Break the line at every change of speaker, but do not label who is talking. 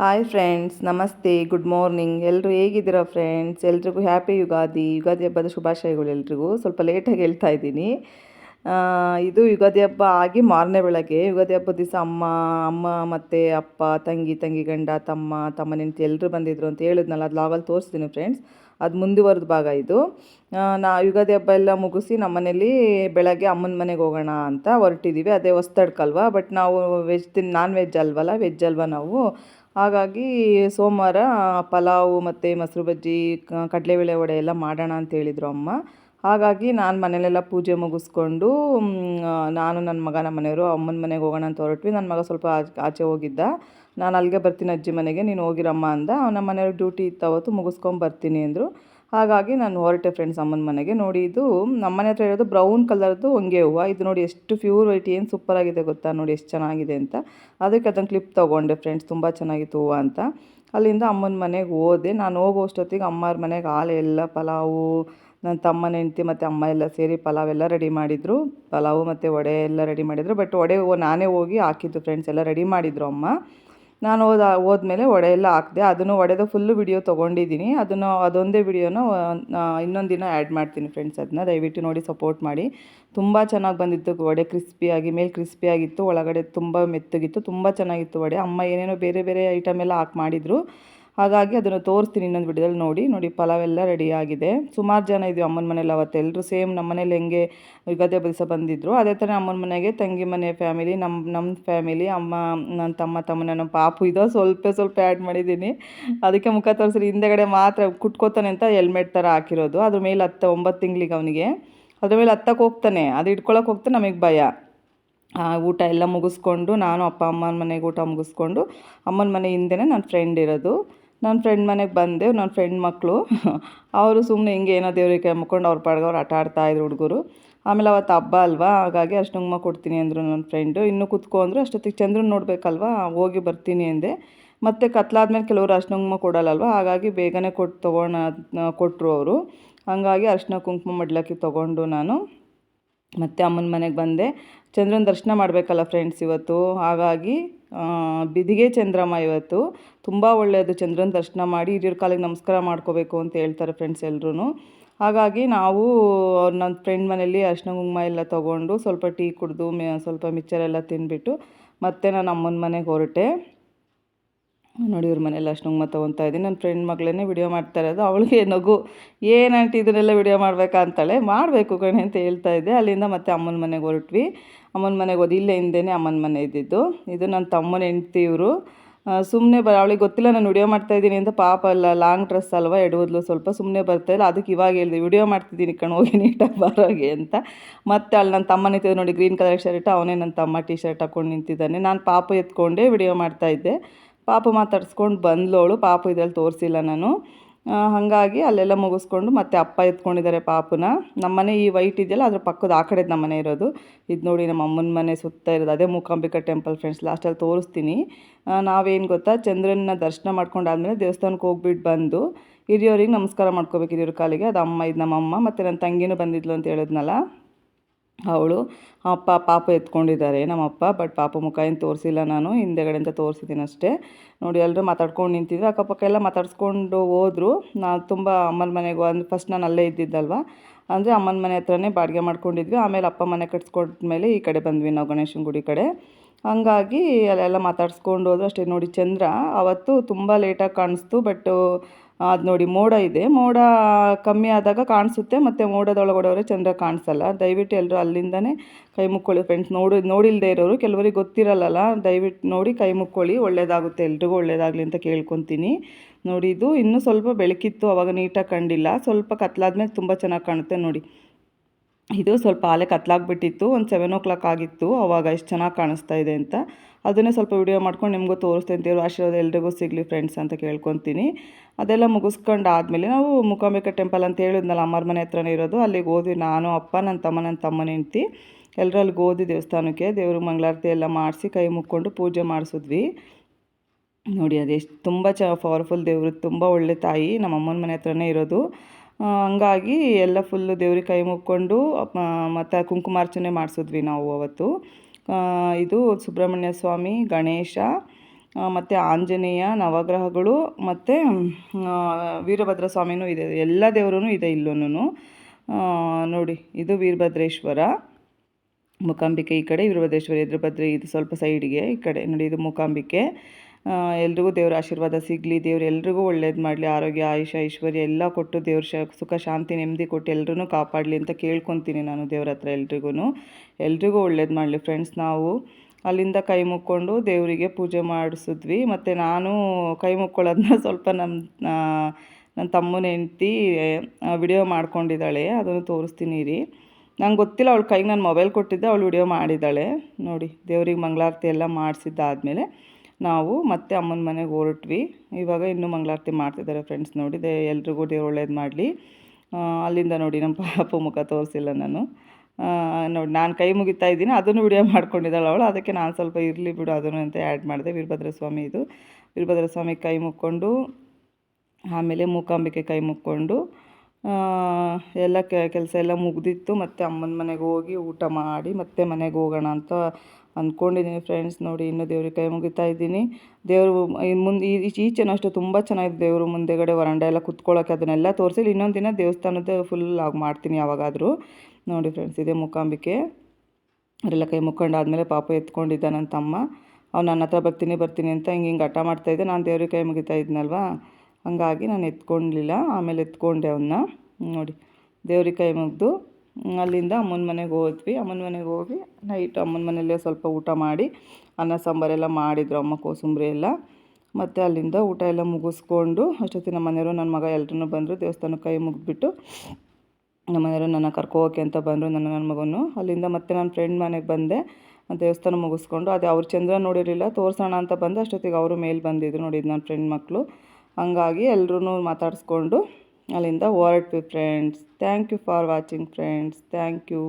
Hi friends ನಮಸ್ತೆ good morning ಎಲ್ಲರೂ ಹೇಗಿದ್ದೀರಾ ಫ್ರೆಂಡ್ಸ್ ಎಲ್ರಿಗೂ ಹ್ಯಾಪಿ ಯುಗಾದಿ. ಯುಗಾದಿ ಹಬ್ಬದ ಶುಭಾಶಯಗಳು ಎಲ್ರಿಗೂ. ಸ್ವಲ್ಪ ಲೇಟಾಗಿ ಹೇಳ್ತಾ ಇದ್ದೀನಿ. ಇದು ಯುಗಾದಿ ಹಬ್ಬ ಆಗಿ ಮಾರನೇ ಬೆಳಗ್ಗೆ. ಯುಗಾದಿ ಹಬ್ಬದ ದಿವಸ ಅಮ್ಮ ಅಮ್ಮ ಮತ್ತು ಅಪ್ಪ, ತಂಗಿ ತಂಗಿ ಗಂಡ, ತಮ್ಮ ತಮ್ಮ ಹೆಂಡತಿ ಎಲ್ಲರೂ ಬಂದಿದ್ರು ಅಂತ ಹೇಳಿದ್ನಲ್ಲ, ಅದು ಲಾಗಲ್ಲಿ ತೋರಿಸ್ತೀನಿ ಫ್ರೆಂಡ್ಸ್ ಅದು ಮುಂದುವರೆದ ಭಾಗ ಇದು. ನಾ, ಯುಗಾದಿ ಹಬ್ಬ ಎಲ್ಲ ಮುಗಿಸಿ ನಮ್ಮ ಮನೇಲಿ ಬೆಳಗ್ಗೆ ಅಮ್ಮನ ಮನೆಗೆ ಹೋಗೋಣ ಅಂತ ಹೊರಟಿದ್ದೀವಿ ಅದೇ ಹೊಸ್ತಡ್ಕಲ್ವ? ಬಟ್ ನಾವು ವೆಜ್ ತಿನ್ ನಾನ್ ವೆಜ್ ಅಲ್ವಲ್ಲ? ವೆಜ್ ಅಲ್ವಾ ನಾವು? ಹಾಗಾಗಿ ಸೋಮವಾರ ಪಲಾವು ಮತ್ತು ಮೊಸರು ಬಜ್ಜಿ ಕಡಲೆಬೇಳೆ ವಡೆ ಎಲ್ಲ ಮಾಡೋಣ ಅಂತ ಹೇಳಿದರು ಅಮ್ಮ. ಹಾಗಾಗಿ ನಾನು ಮನೇಲೆಲ್ಲ ಪೂಜೆ ಮುಗಿಸ್ಕೊಂಡು ನಾನು ನನ್ನ ಮಗ ನಮ್ಮ ಮನೆಯವರು ಅಮ್ಮನ ಮನೆಗೆ ಹೋಗೋಣ ಅಂತ ಹೊರಟ್ವಿ. ನನ್ನ ಮಗ ಸ್ವಲ್ಪ ಆಚೆ ಆಚೆ ಹೋಗಿದ್ದ. ನಾನು ಅಲ್ಲಿಗೆ ಬರ್ತೀನಿ ಅಜ್ಜಿ ಮನೆಗೆ, ನೀನು ಹೋಗಿರಮ್ಮ ಅಂದ. ನಮ್ಮ ಮನೆಯವ್ರಿಗೆ ಡ್ಯೂಟಿ ಇತ್ತು ಅವತ್ತು, ಮುಗಿಸ್ಕೊಂಡು ಬರ್ತೀನಿ ಅಂದರು. ಹಾಗಾಗಿ ನಾನು ಹೊರಟೆ ಫ್ರೆಂಡ್ಸ್ ಅಮ್ಮನ ಮನೆಗೆ ನೋಡಿ ಇದು ನಮ್ಮ ಮನೆ ಹತ್ರ ಇರೋದು ಬ್ರೌನ್ ಕಲರ್ದು ಹೊಂಗೆ ಹೂವು. ಇದು ನೋಡಿ ಎಷ್ಟು ಪ್ಯೂರ್ ವೈಟ್ ಏನು ಸೂಪರಾಗಿದೆ ಗೊತ್ತಾ? ನೋಡಿ ಎಷ್ಟು ಚೆನ್ನಾಗಿದೆ ಅಂತ. ಅದಕ್ಕೆ ಅದನ್ನು ಕ್ಲಿಪ್ ತೊಗೊಂಡೆ ಫ್ರೆಂಡ್ಸ್ ತುಂಬ ಚೆನ್ನಾಗಿತ್ತು ಹೂವು ಅಂತ. ಅಲ್ಲಿಂದ ಅಮ್ಮನ ಮನೆಗೆ ಹೋದೆ. ನಾನು ಹೋಗೋ ಅಷ್ಟೊತ್ತಿಗೆ ಅಮ್ಮವ್ರ ಮನೆಗೆ ಹಾಲು ಎಲ್ಲ, ಪಲಾವು, ನನ್ನ ತಮ್ಮನ ಹೆಂಡ್ತಿ ಮತ್ತು ಅಮ್ಮ ಎಲ್ಲ ಸೇರಿ ಪಲಾವ್ ಎಲ್ಲ ರೆಡಿ ಮಾಡಿದರು. ಪಲಾವು ಮತ್ತು ವಡೆ ಎಲ್ಲ ರೆಡಿ ಮಾಡಿದರು. ಬಟ್ ವಡೆ ನಾನೇ ಹೋಗಿ ಹಾಕಿದ್ದು ಫ್ರೆಂಡ್ಸ್ ಎಲ್ಲ ರೆಡಿ ಮಾಡಿದರು ಅಮ್ಮ. ನಾನು ಹೋದ, ಹೋದ್ಮೇಲೆ ವಡೆ ಎಲ್ಲ ಹಾಕಿದೆ, ಅದನ್ನು ವಡೆದು ಫುಲ್ಲು ವಿಡಿಯೋ ತೊಗೊಂಡಿದ್ದೀನಿ. ಅದನ್ನು, ಅದೊಂದೇ ವಿಡಿಯೋನ ಇನ್ನೊಂದು ದಿನ ಆ್ಯಡ್ ಮಾಡ್ತೀನಿ ಫ್ರೆಂಡ್ಸ್ ಅದನ್ನ ದಯವಿಟ್ಟು ನೋಡಿ ಸಪೋರ್ಟ್ ಮಾಡಿ. ತುಂಬ ಚೆನ್ನಾಗಿ ಬಂದಿತ್ತು ವಡೆ ಕ್ರಿಸ್ಪಿಯಾಗಿ ಮೇಲೆ ಕ್ರಿಸ್ಪಿಯಾಗಿತ್ತು ಒಳಗಡೆ ತುಂಬ ಮೆತ್ತಗಿತ್ತು, ತುಂಬ ಚೆನ್ನಾಗಿತ್ತು ವಡೆ. ಅಮ್ಮ ಏನೇನೋ ಬೇರೆ ಬೇರೆ ಐಟಮ್ ಎಲ್ಲ ಹಾಕಿ ಮಾಡಿದರು. ಹಾಗಾಗಿ ಅದನ್ನು ತೋರಿಸ್ತೀನಿ ಇನ್ನೊಂದು ವಿಡಿಯೋದಲ್ಲಿ ನೋಡಿ. ನೋಡಿ ಪಲಾವ್ ರೆಡಿ ಆಗಿದೆ. ಸುಮಾರು ಜನ ಇದ್ವಿ ಅಮ್ಮನ ಮನೇಲಿ ಅವತ್ತು. ಎಲ್ಲರೂ ಸೇಮ್ ನಮ್ಮ ಮನೇಲಿ ಹೆಂಗೆ ಯುಗಾದಿ ಬದಿಸ ಬಂದಿದ್ರು. ಅದೇ ಥರ ಅಮ್ಮನ ಮನೆಗೆ ತಂಗಿ ಮನೆ ಫ್ಯಾಮಿಲಿ ನಮ್ಮ ನಮ್ಮ ಫ್ಯಾಮಿಲಿ ಅಮ್ಮ ನನ್ನ ತಮ್ಮ ತಮ್ಮ ನಮ್ಮ ಪಾಪು ಇದೋ ಸ್ವಲ್ಪ ಸ್ವಲ್ಪ ಆ್ಯಡ್ ಮಾಡಿದ್ದೀನಿ. ಅದಕ್ಕೆ ಮುಖ ತೋರಿಸ್ರಿ ಹಿಂದೆಗಡೆ ಮಾತ್ರ ಕುಟ್ಕೋತಾನೆ ಅಂತ ಹೆಲ್ಮೆಟ್ ಥರ ಹಾಕಿರೋದು. ಅದ್ರ ಮೇಲೆ ಹತ್ತ ಒಂಬತ್ತು ತಿಂಗಳಿಗೆ ಅವನಿಗೆ. ಅದ್ರ ಮೇಲೆ ಹತ್ತಕ್ಕೆ ಹೋಗ್ತಾನೆ. ಅದು ಇಟ್ಕೊಳಕ್ಕೆ ಹೋಗ್ತಾನೆ ನಮಗೆ ಭಯ. ಆ, ಊಟ ಎಲ್ಲ ಮುಗಿಸ್ಕೊಂಡು ನಾನು ಅಪ್ಪ ಅಮ್ಮನ ಮನೆಗೆ ಊಟ ಮುಗಿಸ್ಕೊಂಡು ಅಮ್ಮನ ಮನೆ ಹಿಂದೆನೇ ನನ್ನ ಫ್ರೆಂಡ್ ಇರೋದು. ನನ್ನ ಫ್ರೆಂಡ್ ಮನೆಗೆ ಬಂದೆ ನನ್ನ ಫ್ರೆಂಡ್ ಮಕ್ಕಳು ಅವರು ಸುಮ್ಮನೆ ಹಿಂಗೆ ಏನೋ ದೇವ್ರಿಗೆ ಮುಕ್ಕೊಂಡು ಅವ್ರ ಪಾಡ್ಗೆ ಅವ್ರು ಆಟ ಆಡ್ತಾ ಇದ್ರು ಹುಡುಗರು. ಆಮೇಲೆ ಅವತ್ತು ಹಬ್ಬ ಅಲ್ವಾ, ಹಾಗಾಗಿ ಅರ್ಶಿನ ಕೊಡ್ತೀನಿ ಅಂದರು ನನ್ನ ಫ್ರೆಂಡು ಇನ್ನೂ ಕುತ್ಕೊ ಅಂದರು ಅಷ್ಟೊತ್ತಿಗೆ ಚಂದ್ರನ ನೋಡಬೇಕಲ್ವಾ, ಹೋಗಿ ಬರ್ತೀನಿ ಅಂದೆ. ಮತ್ತು ಕತ್ಲಾದ್ಮೇಲೆ ಕೆಲವರು ಅರ್ಶಿನ ಕೊಡಲ್ಲಲ್ವ, ಹಾಗಾಗಿ ಬೇಗನೆ ಕೊಟ್ಟು ತೊಗೋಣ ಕೊಟ್ಟರು ಅವರು. ಹಾಗಾಗಿ ಅರ್ಶಿನ ಕುಂಕುಮ ಮಡ್ಲಕ್ಕಿ ತೊಗೊಂಡು ನಾನು. ಮತ್ತೆ ಅಮ್ಮನ ಮನೆಗೆ ಬಂದೆ. ಚಂದ್ರನ ದರ್ಶನ ಮಾಡಬೇಕಲ್ಲ ಫ್ರೆಂಡ್ಸ್ ಇವತ್ತು. ಹಾಗಾಗಿ ಬಿದಿಗೆ ಚಂದ್ರಮ್ಮ ಇವತ್ತು. ತುಂಬ ಒಳ್ಳೆಯದು ಚಂದ್ರನ ದರ್ಶನ ಮಾಡಿ ಹಿರಿಯರ ಕಾಲಿಗೆ ನಮಸ್ಕಾರ ಮಾಡ್ಕೋಬೇಕು ಅಂತ ಹೇಳ್ತಾರೆ ಫ್ರೆಂಡ್ಸ್ ಎಲ್ಲರೂ ಹಾಗಾಗಿ ನಾವು ಅವ್ರ ನನ್ನ ಫ್ರೆಂಡ್ ಮನೇಲಿ ಅರ್ಶಿನ ಕುಂಕುಮ ಎಲ್ಲ ತೊಗೊಂಡು ಸ್ವಲ್ಪ ಟೀ ಕುಡಿದು ಸ್ವಲ್ಪ ಮಿಕ್ಚರ್ ಎಲ್ಲ ತಿಂದುಬಿಟ್ಟು ಮತ್ತೆ ನಾನು ಅಮ್ಮನ ಮನೆಗೆ ಹೊರಟೆ. ನೋಡಿ ಇವ್ರ ಮನೇಲಿ ಅಷ್ಟು ಮತ್ತೆ ತೊಗೊತಾ ಇದ್ದೀನಿ. ನನ್ನ ಫ್ರೆಂಡ್ ಮಗಳೇ ವಿಡಿಯೋ ಮಾಡ್ತಾ ಇರೋದು. ಅವಳಿಗೆ ನಗು ಏನಂತ ಇದನ್ನೆಲ್ಲ ವಿಡಿಯೋ ಮಾಡಬೇಕಾ? ಅಂತಾಳೆ. ಮಾಡಬೇಕು ಕಣೆ, ಅಂತ ಹೇಳ್ತಾ ಇದ್ದೆ. ಅಲ್ಲಿಂದ ಮತ್ತೆ ಅಮ್ಮನ ಮನೆಗೆ ಹೊರಟ್ವಿ. ಅಮ್ಮನ ಮನೆಗೆ ಹೋದ ಇಲ್ಲೇ ಹಿಂದೆನೇ ಅಮ್ಮನ ಮನೆ ಇದ್ದಿದ್ದು. ಇದು ನನ್ನ ತಮ್ಮನ ಹೆಂಡ್ತಿ ಇವರು. ಸುಮ್ಮನೆ ಬ, ಅವಳಿಗೆ ಗೊತ್ತಿಲ್ಲ ನಾನು ವಿಡಿಯೋ ಮಾಡ್ತಾ ಇದ್ದೀನಿ ಅಂತ ಪಾಪ ಅಲ್ಲ ಲಾಂಗ್ ಡ್ರೆಸ್ ಅಲ್ವಾ, ಎಡವದ್ಲು ಸ್ವಲ್ಪ ಸುಮ್ಮನೆ ಬರ್ತಾ ಇಲ್ಲ. ಅದಕ್ಕೆ ಇವಾಗ ಹೇಳಿದೆ ವಿಡಿಯೋ ಮಾಡ್ತಿದ್ದೀನಿ ಕಣ್, ಹೋಗಿ ನೀಟಾಗಿ ಬರೋಗೆ, ಅಂತ. ಮತ್ತೆ ಅಲ್ಲಿ ನನ್ನ ತಮ್ಮ ನಿಂತಿದ್ದೆ ನೋಡಿ ಗ್ರೀನ್ ಕಲರ್ ಶರ್ಟ್ ಅವನೇ ನನ್ನ ತಮ್ಮ ಟಿ ಶರ್ಟ್ ಹಾಕೊಂಡು ನಿಂತಿದ್ದಾನೆ. ನಾನು ಪಾಪ ಎತ್ಕೊಂಡೇ ವಿಡಿಯೋ ಮಾಡ್ತಾ ಇದ್ದೆ. ಪಾಪ ಮಾತಾಡ್ಸ್ಕೊಂಡು ಬಂದ್ಲೋಳು, ಪಾಪು ಇದ್ರಲ್ಲಿ ತೋರಿಸಿಲ್ಲ ನಾನು. ಹಾಗಾಗಿ ಅಲ್ಲೆಲ್ಲ ಮುಗಿಸ್ಕೊಂಡು ಮತ್ತೆ ಅಪ್ಪ ಎತ್ಕೊಂಡಿದ್ದಾರೆ ಪಾಪುನ. ನಮ್ಮನೆ ಈ ವೈಟ್ ಇದೆಯಲ್ಲ, ಅದ್ರ ಪಕ್ಕದ ಆ ಕಡೆದು ನಮ್ಮನೆ ಇರೋದು. ಇದು ನೋಡಿ ನಮ್ಮ ಅಮ್ಮನ ಮನೆ ಸುತ್ತ ಇರೋದು. ಅದೇ ಮೂಕಾಂಬಿಕಾ ಟೆಂಪಲ್ ಫ್ರೆಂಡ್ಸ್ ಲಾಸ್ಟಲ್ಲಿ ತೋರಿಸ್ತೀನಿ. ನಾವೇನು ಗೊತ್ತಾ ಚಂದ್ರನ ದರ್ಶನ ಮಾಡ್ಕೊಂಡಾದ್ಮೇಲೆ ದೇವಸ್ಥಾನಕ್ಕೆ ಹೋಗ್ಬಿಟ್ಟು ಬಂದು, ಹಿರಿಯವ್ರಿಗೆ ನಮಸ್ಕಾರ ಮಾಡ್ಕೋಬೇಕು ಹಿರಿಯವ್ರ ಕಾಲಿಗೆ. ಅದು ಅಮ್ಮ ಇದು ನಮ್ಮಮ್ಮ, ಮತ್ತು ನನ್ನ ತಂಗಿನೂ ಬಂದಿದ್ಲು ಅಂತ ಹೇಳಿದ್ನಲ್ಲ. ಅವಳು, ಅಪ್ಪ, ಪಾಪ ಎತ್ಕೊಂಡಿದ್ದಾರೆ, ನಮ್ಮಪ್ಪ, ಬಟ್ ಪಾಪ ಮುಖ ಏನು ತೋರಿಸಿಲ್ಲ ನಾನು ಹಿಂದೆಗಡೆಯಿಂದ ತೋರಿಸಿದ್ದೀನಿ ಅಷ್ಟೇ. ನೋಡಿ, ಎಲ್ಲರೂ ಮಾತಾಡ್ಕೊಂಡು ನಿಂತಿದ್ರು, ಅಕ್ಕಪಕ್ಕ ಎಲ್ಲ ಮಾತಾಡ್ಸ್ಕೊಂಡು ಹೋದರು. ನಾನು ತುಂಬ ಅಮ್ಮನ ಮನೆಗೆ ಒಂದು ಫಸ್ಟ್ ನಾನು ಅಲ್ಲೇ ಇದ್ದಿದ್ದಲ್ವ? ಅಂದರೆ ಅಮ್ಮನ ಮನೆ ಹತ್ರನೇ ಬಾಡಿಗೆ ಮಾಡ್ಕೊಂಡಿದ್ವಿ. ಆಮೇಲೆ ಅಪ್ಪ ಮನೆ ಕಟ್ಸ್ಕೊಂಡ್ಮೇಲೆ ಈ ಕಡೆ ಬಂದ್ವಿ ನಾವು ಗಣೇಶನ ಗುಡಿ ಕಡೆ. ಹಂಗಾಗಿ ಅಲ್ಲೆಲ್ಲ ಮಾತಾಡ್ಸ್ಕೊಂಡು ಹೋದ್ರು. ಅಷ್ಟೇ ನೋಡಿ ಚಂದ್ರ ಅವತ್ತು ತುಂಬ ಲೇಟಾಗಿ ಕಾಣಿಸ್ತು ಬಟ್ ಅದು ನೋಡಿ ಮೋಡ ಇದೆ. ಮೋಡ ಕಮ್ಮಿ ಆದಾಗ ಕಾಣಿಸುತ್ತೆ, ಮತ್ತು ಮೋಡದೊಳಗಡೆ ಚಂದ್ರ ಕಾಣಿಸಲ್ಲ. ದಯವಿಟ್ಟು ಎಲ್ಲರೂ ಅಲ್ಲಿಂದನೇ ಕೈ ಮುಕ್ಕೊಳ್ಳಿ ಫ್ರೆಂಡ್ಸ್ ನೋಡಿ ನೋಡಿಲ್ಲದೆ ಇರೋರು, ಕೆಲವರಿಗೆ ಗೊತ್ತಿರಲ್ಲಲ್ಲ ದಯವಿಟ್ಟು ನೋಡಿ ಕೈ ಮುಕ್ಕೊಳ್ಳಿ. ಒಳ್ಳೆಯದಾಗುತ್ತೆ ಎಲ್ರಿಗೂ ಒಳ್ಳೆಯದಾಗಲಿ ಅಂತ ಕೇಳ್ಕೊತೀನಿ. ನೋಡಿ, ಇದು ಇನ್ನೂ ಸ್ವಲ್ಪ ಬೆಳಕಿತ್ತು, ಅವಾಗ ನೀಟಾಗಿ ಕಂಡಿಲ್ಲ. ಸ್ವಲ್ಪ ಕತ್ಲಾದ್ಮೇಲೆ ತುಂಬ ಚೆನ್ನಾಗಿ ಕಾಣುತ್ತೆ ನೋಡಿ. ಇದು ಸ್ವಲ್ಪ ಆಲೆ ಕತ್ಲಾಗ್ಬಿಟ್ಟಿತ್ತು, ಒಂದು ಸೆವೆನ್ ಓ ಕ್ಲಾಕ್ ಆಗಿತ್ತು, ಅವಾಗ ಎಷ್ಟು ಚೆನ್ನಾಗಿ ಕಾಣಿಸ್ತಾ ಇದೆ ಅಂತ. ಅದನ್ನೇ ಸ್ವಲ್ಪ ವಿಡಿಯೋ ಮಾಡ್ಕೊಂಡು ನಿಮಗೂ ತೋರಿಸ್ತೀನಿ, ದೇವ್ರ ಆಶೀರ್ವಾದ ಎಲ್ರಿಗೂ ಸಿಗಲಿ ಫ್ರೆಂಡ್ಸ್ ಅಂತ ಕೇಳ್ಕೊತೀನಿ. ಅದೆಲ್ಲ ಮುಗಿಸ್ಕೊಂಡು ಆದಮೇಲೆ ನಾವು ಮೂಕಾಂಬಿಕಾ ಟೆಂಪಲ್ ಅಂತ ಹೇಳಿದ್ನಲ್ಲ, ಅಮ್ಮರ ಮನೆ ಹತ್ರನೇ ಇರೋದು, ಅಲ್ಲಿಗೆ ಹೋದ್ವಿ. ನಾನು, ಅಪ್ಪ ನನ್ನ ತಮ್ಮ ನನ್ನ ತಮ್ಮನ ಹೆಂಡ್ತಿ. ಎಲ್ಲರೂ ಅಲ್ಲಿ ಹೋದ್ವಿ ದೇವಸ್ಥಾನಕ್ಕೆ ದೇವ್ರಿಗೆ ಮಂಗಳಾರತಿ ಎಲ್ಲ ಮಾಡಿಸಿ ಕೈ ಮುಕ್ಕೊಂಡು ಪೂಜೆ ಮಾಡಿಸಿದ್ವಿ. ನೋಡಿ ಅದೆಷ್ಟು ತುಂಬ ಚ ಪವರ್ಫುಲ್ ದೇವರು, ತುಂಬ ಒಳ್ಳೆ ತಾಯಿ. ನಮ್ಮ ಅಮ್ಮನ ಮನೆ ಹತ್ರನೇ ಇರೋದು. ಹಂಗಾಗಿ ಎಲ್ಲ ಫುಲ್ಲು ದೇವ್ರಿಗೆ ಕೈ ಮುಕ್ಕೊಂಡು ಮತ್ತು ಕುಂಕುಮಾರ್ಚನೆ ಮಾಡಿಸಿದ್ವಿ ನಾವು ಅವತ್ತು. ಇದು ಸುಬ್ರಹ್ಮಣ್ಯ ಸ್ವಾಮಿ, ಗಣೇಶ ಮತ್ತು ಆಂಜನೇಯ, ನವಗ್ರಹಗಳು, ಮತ್ತು ವೀರಭದ್ರ ಸ್ವಾಮಿನೂ ಇದೆ. ಎಲ್ಲ ದೇವರೂ ಇದೆ ಇಲ್ಲೂ ನೋಡಿ, ಇದು ವೀರಭದ್ರೇಶ್ವರ. ಮೂಕಾಂಬಿಕೆ ಈ ಕಡೆ, ವೀರಭದ್ರೇಶ್ವರ ಎದುರುಭದ್ರೆ ಇದು ಸ್ವಲ್ಪ ಸೈಡಿಗೆ ಈ ಕಡೆ, ನೋಡಿ, ಇದು ಮೂಕಾಂಬಿಕೆ. ಎಲ್ರಿಗೂ ದೇವ್ರ ಆಶೀರ್ವಾದ ಸಿಗಲಿ, ದೇವ್ರು ಎಲ್ರಿಗೂ ಒಳ್ಳೇದು ಮಾಡಲಿ, ಆರೋಗ್ಯ ಆಯುಷ ಐಶ್ವರ್ಯ ಎಲ್ಲ ಕೊಟ್ಟು ದೇವ್ರ ಶ, ಸುಖ, ಶಾಂತಿ, ನೆಮ್ಮದಿ ಕೊಟ್ಟು ಎಲ್ರೂ ಕಾಪಾಡಲಿ ಅಂತ ಕೇಳ್ಕೊತೀನಿ ನಾನು ದೇವ್ರ ಹತ್ರ ಎಲ್ರಿಗೂ ಎಲ್ರಿಗೂ ಒಳ್ಳೇದು ಮಾಡಲಿ ಫ್ರೆಂಡ್ಸ್ ನಾವು. ಅಲ್ಲಿಂದ ಕೈ ಮುಕ್ಕೊಂಡು ದೇವರಿಗೆ ಪೂಜೆ ಮಾಡಿಸಿದ್ವಿ. ಮತ್ತು ನಾನು ಕೈ ಮುಕ್ಕೊಳ್ಳೋದನ್ನ ಸ್ವಲ್ಪ ನಮ್ಮ ನನ್ನ ತಮ್ಮನ ಹೆಂಡ್ತಿ ವಿಡಿಯೋ ಮಾಡ್ಕೊಂಡಿದ್ದಾಳೆ. ಅದನ್ನು ತೋರಿಸ್ತೀನಿ ರೀ ನಂಗೆ ಗೊತ್ತಿಲ್ಲ, ಅವಳು ಕೈಗೆ ನಾನು ಮೊಬೈಲ್ ಕೊಟ್ಟಿದ್ದೆ, ಅವಳು ವಿಡಿಯೋ ಮಾಡಿದ್ದಾಳೆ. ನೋಡಿ, ದೇವ್ರಿಗೆ ಮಂಗಳಾರತಿ ಎಲ್ಲ ಮಾಡಿಸಿದ್ದಾದಮೇಲೆ. ನಾವು ಮತ್ತೆ ಅಮ್ಮನ ಮನೆಗೆ ಹೊರಟ್ವಿ. ಇವಾಗ ಇನ್ನೂ ಮಂಗಳಾರತಿ ಮಾಡ್ತಿದ್ದಾರೆ ಫ್ರೆಂಡ್ಸ್ ನೋಡಿ. ದೇ ಎಲ್ರಿಗೂ ದೇವ್ರು ಒಳ್ಳೇದು ಮಾಡಲಿ. ಅಲ್ಲಿಂದ ನೋಡಿ ನಮ್ಮ ಪಾಪು ಮುಖ ತೋರಿಸಿಲ್ಲ ನಾನು. ನೋಡಿ ನಾನು ಕೈ ಮುಗಿತಾ ಇದ್ದೀನಿ. ಅದನ್ನು ವಿಡಿಯೋ ಮಾಡ್ಕೊಂಡಿದ್ದಾಳೆ ಅವಳು. ಅದಕ್ಕೆ ನಾನು ಸ್ವಲ್ಪ ಇರಲಿ ಬಿಡು, ಅದನ್ನು ಅಂತ ಆ್ಯಡ್ ಮಾಡಿದೆ. ವೀರಭದ್ರ ಸ್ವಾಮಿ ಇದು. ವೀರಭದ್ರ ಸ್ವಾಮಿ ಕೈ ಮುಕ್ಕೊಂಡು, ಆಮೇಲೆ ಮೂಕಾಂಬಿಕೆ ಕೈ ಮುಕ್ಕೊಂಡು ಎಲ್ಲ ಕೆಲಸ ಎಲ್ಲ ಮುಗ್ದಿತ್ತು. ಮತ್ತು ಅಮ್ಮನ ಮನೆಗೆ ಹೋಗಿ ಊಟ ಮಾಡಿ ಮತ್ತೆ ಮನೆಗೆ ಹೋಗೋಣ ಅಂತ ಅಂದ್ಕೊಂಡಿದ್ದೀನಿ ಫ್ರೆಂಡ್ಸ್ ನೋಡಿ, ಇನ್ನೂ ದೇವ್ರಿಗೆ ಕೈ ಮುಗಿತಾ ಇದ್ದೀನಿ. ದೇವರು ಮುಂದೆ ಈಚೆನೂ ಅಷ್ಟು ತುಂಬ ಚೆನ್ನಾಗಿದೆ ದೇವರು ಮುಂದೆಗಡೆ ವರಂಡ ಎಲ್ಲ ಕುತ್ಕೊಳ್ಳೋಕೆ ಅದನ್ನೆಲ್ಲ ತೋರಿಸಿ ಇನ್ನೊಂದು ದಿನ ದೇವಸ್ಥಾನದ ಫುಲ್ ಆಗಿ ಮಾಡ್ತೀನಿ ಯಾವಾಗಾದರೂ. ನೋಡಿ ಫ್ರೆಂಡ್ಸ್ ಇದೇ ಮೂಕಾಂಬಿಕೆ. ಅವರೆಲ್ಲ ಕೈ ಮುಖಂಡಾದಮೇಲೆ ಪಾಪ ಎತ್ಕೊಂಡಿದ್ದ ನನ್ನ ತಮ್ಮ. ಅವ್ನು ನನ್ನ ಹತ್ರ ಬರ್ತೀನಿ ಬರ್ತೀನಿ ಅಂತ ಹಿಂಗೆ ಹಿಂಗೆ ಹಠ ಮಾಡ್ತಾಯಿದ್ದೆ ನಾನು ದೇವ್ರಿಗೆ ಕೈ ಮುಗಿತಾ ಇದ್ನಲ್ವಾ? ಹಂಗಾಗಿ ನಾನು ಎತ್ಕೊಂಡಿಲ್ಲ. ಆಮೇಲೆ ಎತ್ಕೊಂಡೆ ಅವನ್ನ ನೋಡಿ, ದೇವ್ರಿಗೆ ಕೈ ಮುಗಿದು ಅಲ್ಲಿಂದ ಅಮ್ಮನ ಮನೆಗೆ ಹೋದ್ವಿ. ಅಮ್ಮನ ಮನೆಗೆ ಹೋಗಿ ನೈಟ್ ಅಮ್ಮನ ಮನೆಯಲ್ಲೇ ಸ್ವಲ್ಪ ಊಟ ಮಾಡಿ, ಅನ್ನ ಸಾಂಬಾರೆಲ್ಲ ಮಾಡಿದ್ರು ಅಮ್ಮ ಕೋಸುಂಬರಿ ಎಲ್ಲ. ಮತ್ತು ಅಲ್ಲಿಂದ ಊಟ ಎಲ್ಲ ಮುಗಿಸ್ಕೊಂಡು ಅಷ್ಟೊತ್ತಿಗೆ ನಮ್ಮ ಮನೆಯವರು ನನ್ನ ಮಗ ಎಲ್ಲರೂ ಬಂದರು. ದೇವಸ್ಥಾನಕ್ಕೆ ಕೈ ಮುಗಿದ್ಬಿಟ್ಟು ನಮ್ಮ ಮನೆಯವರು ನನ್ನ ಕರ್ಕೋಕೆ ಅಂತ ಬಂದರು ನನ್ನ ನನ್ನ ಮಗನು. ಅಲ್ಲಿಂದ ಮತ್ತೆ ನನ್ನ ಫ್ರೆಂಡ್ ಮನೆಗೆ ಬಂದೆ. ದೇವಸ್ಥಾನ ಮುಗಿಸ್ಕೊಂಡು, ಅದೇ ಅವ್ರು ಚಂದ್ರ ನೋಡಿರಲಿಲ್ಲ, ತೋರಿಸೋಣ ಅಂತ ಬಂದು ಅಷ್ಟೊತ್ತಿಗೆ ಅವರು ಮೇಲೆ ಬಂದಿದ್ರು ನೋಡಿದ್ದು ನನ್ನ ಫ್ರೆಂಡ್ ಮಕ್ಕಳು ಹಂಗಾಗಿ ಎಲ್ಲರೂ ಮಾತಾಡಿಸ್ಕೊಂಡು ಅಲ್ಲಿಂದ ಹೊರಟ್ವಿ friends thank you for watching friends thank you